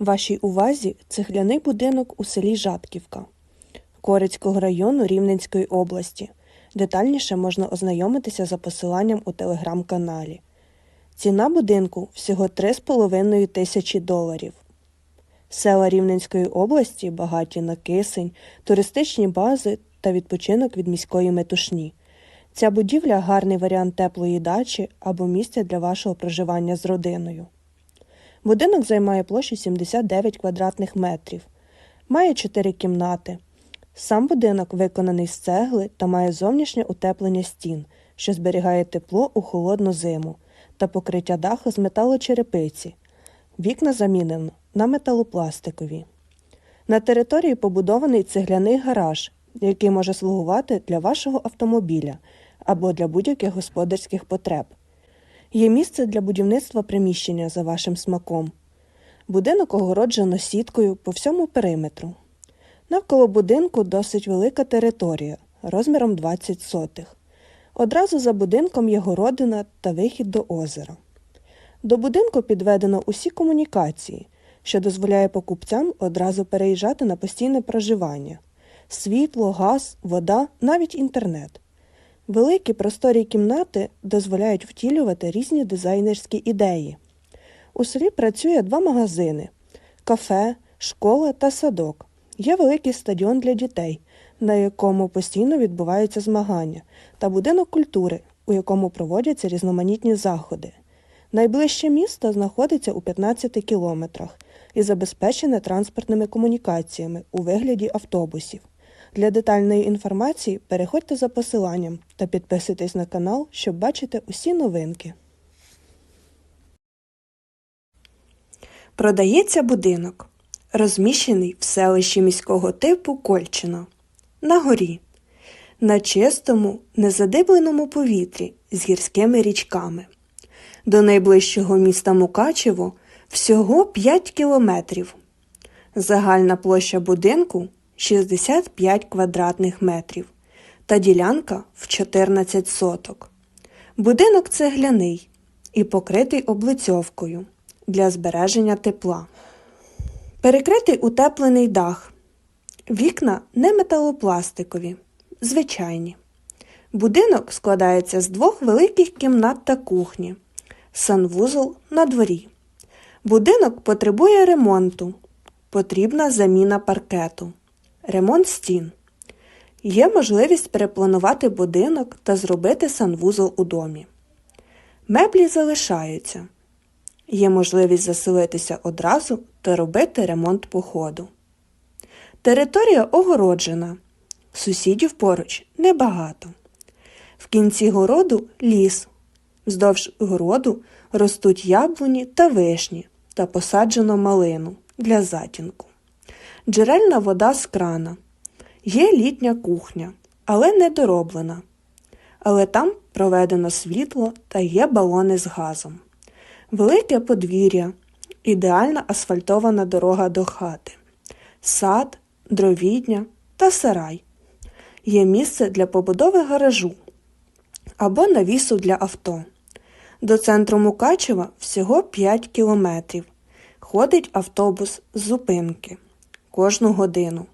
Вашій увазі цегляний будинок у селі Жатківка Корицького району Рівненської області. Детальніше можна ознайомитися за посиланням у телеграм-каналі. Ціна будинку всього 3,5 тисячі доларів. Села Рівненської області багаті на кисень, туристичні бази та відпочинок від міської метушні. Ця будівля гарний варіант теплої дачі або місця для вашого проживання з родиною. Будинок займає площу 79 квадратних метрів, має 4 кімнати. Сам будинок виконаний з цегли та має зовнішнє утеплення стін, що зберігає тепло у холодну зиму, та покриття даху з металочерепиці. Вікна замінено на металопластикові. На території побудований цегляний гараж, який може слугувати для вашого автомобіля або для будь-яких господарських потреб. Є місце для будівництва приміщення за вашим смаком. Будинок огороджено сіткою по всьому периметру. Навколо будинку досить велика територія розміром 20 сотих. Одразу за будинком є городина та вихід до озера. До будинку підведено усі комунікації, що дозволяє покупцям одразу переїжджати на постійне проживання: світло, газ, вода, навіть інтернет. Великі просторі кімнати дозволяють втілювати різні дизайнерські ідеї. У селі працює два магазини: кафе, школа та садок. Є великий стадіон для дітей, на якому постійно відбуваються змагання, та будинок культури, у якому проводяться різноманітні заходи. Найближче місто знаходиться у 15 кілометрах і забезпечене транспортними комунікаціями у вигляді автобусів. Для детальної інформації переходьте за посиланням та підписуйтесь на канал, щоб бачити усі новинки. Продається будинок, розміщений в селищі міського типу Кольчино, на горі, на чистому, незадибленому повітрі з гірськими річками. До найближчого міста Мукачево всього 5 кілометрів. Загальна площа будинку 65 квадратних метрів та ділянка в 14 соток. Будинок цегляний і покритий облицьовкою для збереження тепла. Перекритий утеплений дах. Вікна не металопластикові, звичайні. Будинок складається з двох великих кімнат та кухні, санвузол на дворі. Будинок потребує ремонту. Потрібна заміна паркету, ремонт стін. Є можливість перепланувати будинок та зробити санвузол у домі. Меблі залишаються. Є можливість заселитися одразу та робити ремонт по ходу. Територія огороджена. Сусідів поруч небагато. В кінці городу ліс. Вздовж городу ростуть яблуні та вишні та посаджено малину для затінку. Джерельна вода з крана. Є літня кухня, але не дороблена. Але там проведено світло та є балони з газом. Велике подвір'я, ідеальна асфальтована дорога до хати, сад, дровідня та сарай. Є місце для побудови гаражу або навісу для авто. До центру Мукачева всього 5 кілометрів. Ходить автобус з зупинки кожну годину.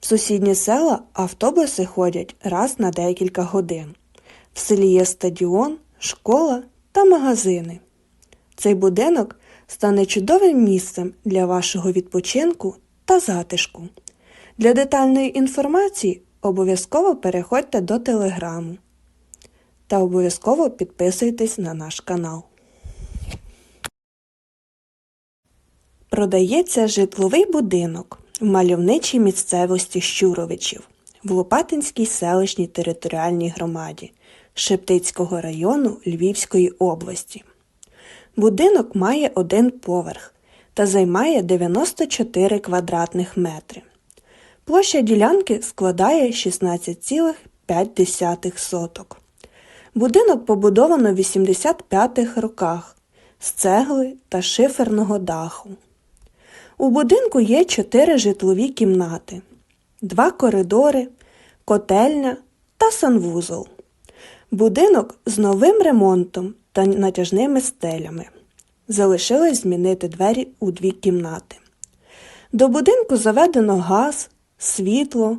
В сусідні села автобуси ходять раз на декілька годин. В селі є стадіон, школа та магазини. Цей будинок стане чудовим місцем для вашого відпочинку та затишку. Для детальної інформації обов'язково переходьте до телеграму та обов'язково підписуйтесь на наш канал. Продається житловий будинок в мальовничій місцевості Щуровичів в Лопатинській селищній територіальній громаді Шептицького району Львівської області. Будинок має один поверх та займає 94 квадратних метри. Площа ділянки складає 16,5 соток. Будинок побудовано в 85-х роках з цегли та шиферного даху. У будинку є чотири житлові кімнати, два коридори, котельня та санвузол. Будинок з новим ремонтом та натяжними стелями. Залишилось змінити двері у дві кімнати. До будинку заведено газ, світло,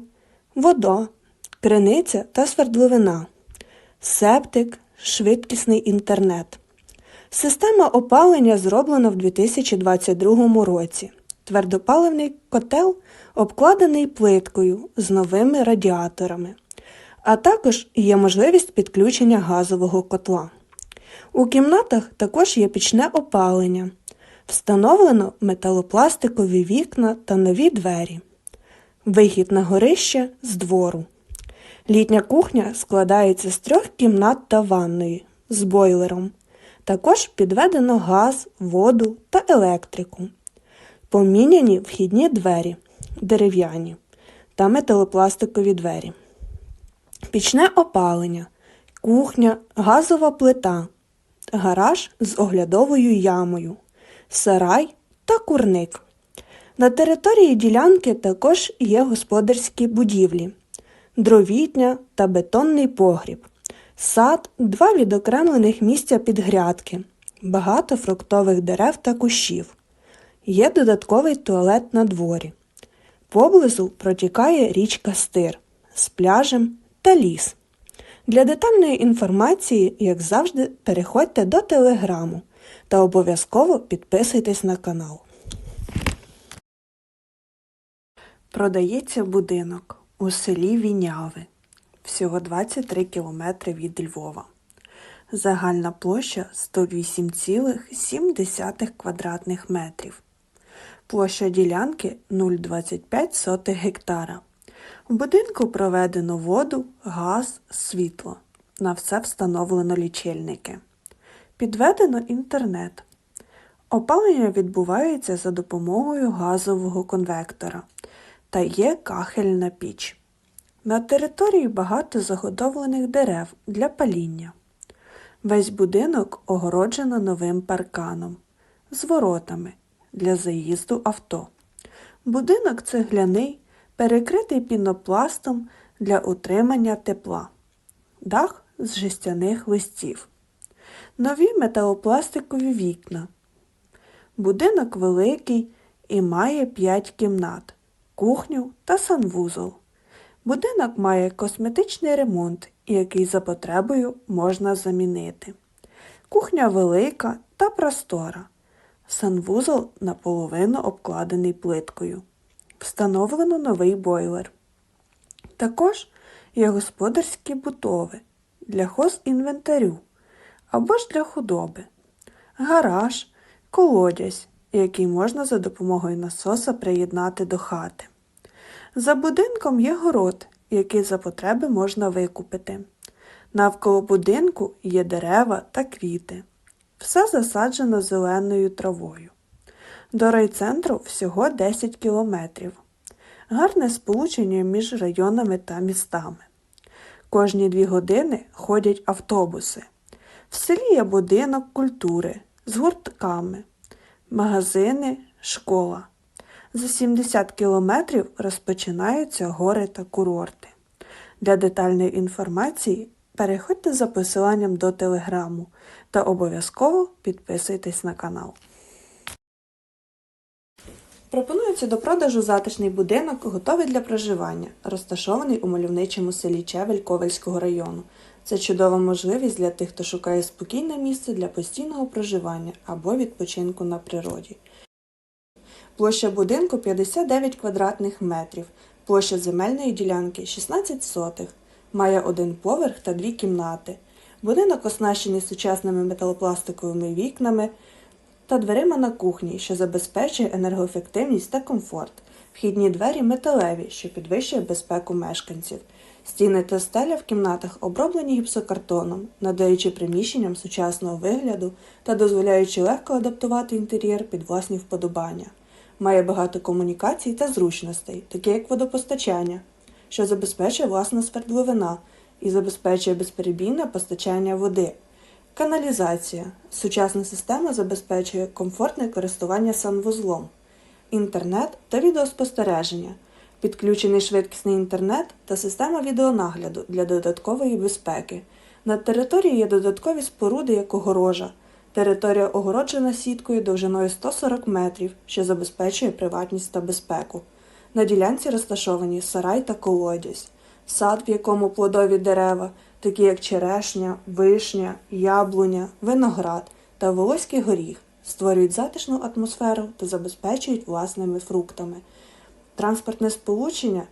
вода, криниця та свердловина, септик, швидкісний інтернет. Система опалення зроблена в 2022 році. Твердопаливний котел обкладений плиткою з новими радіаторами, а також є можливість підключення газового котла. У кімнатах також є пічне опалення. Встановлено металопластикові вікна та нові двері. Вихід на горище з двору. Літня кухня складається з трьох кімнат та ванної з бойлером. Також підведено газ, воду та електрику. Поміняні вхідні двері дерев'яні та металопластикові двері. Пічне опалення, кухня, газова плита, гараж з оглядовою ямою, сарай та курник. На території ділянки також є господарські будівлі, дровітня та бетонний погріб, сад, два відокремлених місця під грядки, багато фруктових дерев та кущів. Є додатковий туалет на дворі. Поблизу протікає річка Стир з пляжем та ліс. Для детальної інформації, як завжди, переходьте до телеграму та обов'язково підписуйтесь на канал. Продається будинок у селі Віняви, всього 23 кілометри від Львова. Загальна площа 108,7 квадратних метрів. Площа ділянки 0,25 гектара. В будинку проведено воду, газ, світло. На все встановлено лічильники. Підведено інтернет. Опалення відбувається за допомогою газового конвектора та є кахельна піч. На території багато заготовлених дерев для паління. Весь будинок огороджено новим парканом з воротами для заїзду авто. Будинок цегляний, перекритий пінопластом для утримання тепла, дах з жестяних листів, нові металопластикові вікна. Будинок великий і має 5 кімнат, кухню та санвузол. Будинок має косметичний ремонт, який за потребою можна замінити. Кухня велика та простора. Санвузол наполовину обкладений плиткою. Встановлено новий бойлер. Також є господарські бутови для хозінвентарю або ж для худоби, гараж, колодязь, який можна за допомогою насоса приєднати до хати. За будинком є город, який за потреби можна викупити. Навколо будинку є дерева та квіти. Все засаджено зеленою травою. До райцентру всього 10 кілометрів. Гарне сполучення між районами та містами. Кожні дві години ходять автобуси. В селі є будинок культури з гуртками, магазини, школа. За 70 кілометрів розпочинаються гори та курорти. Для детальної інформації переходьте за посиланням до телеграму та обов'язково підписуйтесь на канал. Пропонується до продажу затишний будинок, готовий для проживання, розташований у мальовничому селі Чевель Ковельського району. Це чудова можливість для тих, хто шукає спокійне місце для постійного проживання або відпочинку на природі. Площа будинку 59 квадратних метрів, площа земельної ділянки 16 сотих, має один поверх та дві кімнати. Будинок оснащений сучасними металопластиковими вікнами та дверима на кухні, що забезпечує енергоефективність та комфорт. Вхідні двері металеві, що підвищує безпеку мешканців. Стіни та стеля в кімнатах оброблені гіпсокартоном, надаючи приміщенням сучасного вигляду та дозволяючи легко адаптувати інтер'єр під власні вподобання. Має багато комунікацій та зручностей, такі як водопостачання, що забезпечує власна свердловина і забезпечує безперебійне постачання води. Каналізація. Сучасна система забезпечує комфортне користування санвузлом, інтернет та відеоспостереження, підключений швидкісний інтернет та система відеонагляду для додаткової безпеки. На території є додаткові споруди, як огорожа, Територія огороджена сіткою довжиною 140 метрів, що забезпечує приватність та безпеку. На ділянці розташовані сарай та колодязь, сад, в якому плодові дерева, такі як черешня, вишня, яблуня, виноград та волоський горіх, створюють затишну атмосферу та забезпечують власними фруктами. Транспортне сполучення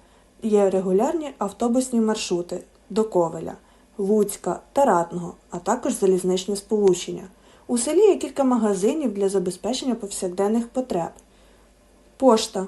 є регулярні автобусні маршрути до Ковеля, Луцька та Ратного, а також залізничне сполучення. У селі є кілька магазинів для забезпечення повсякденних потреб. Пошта,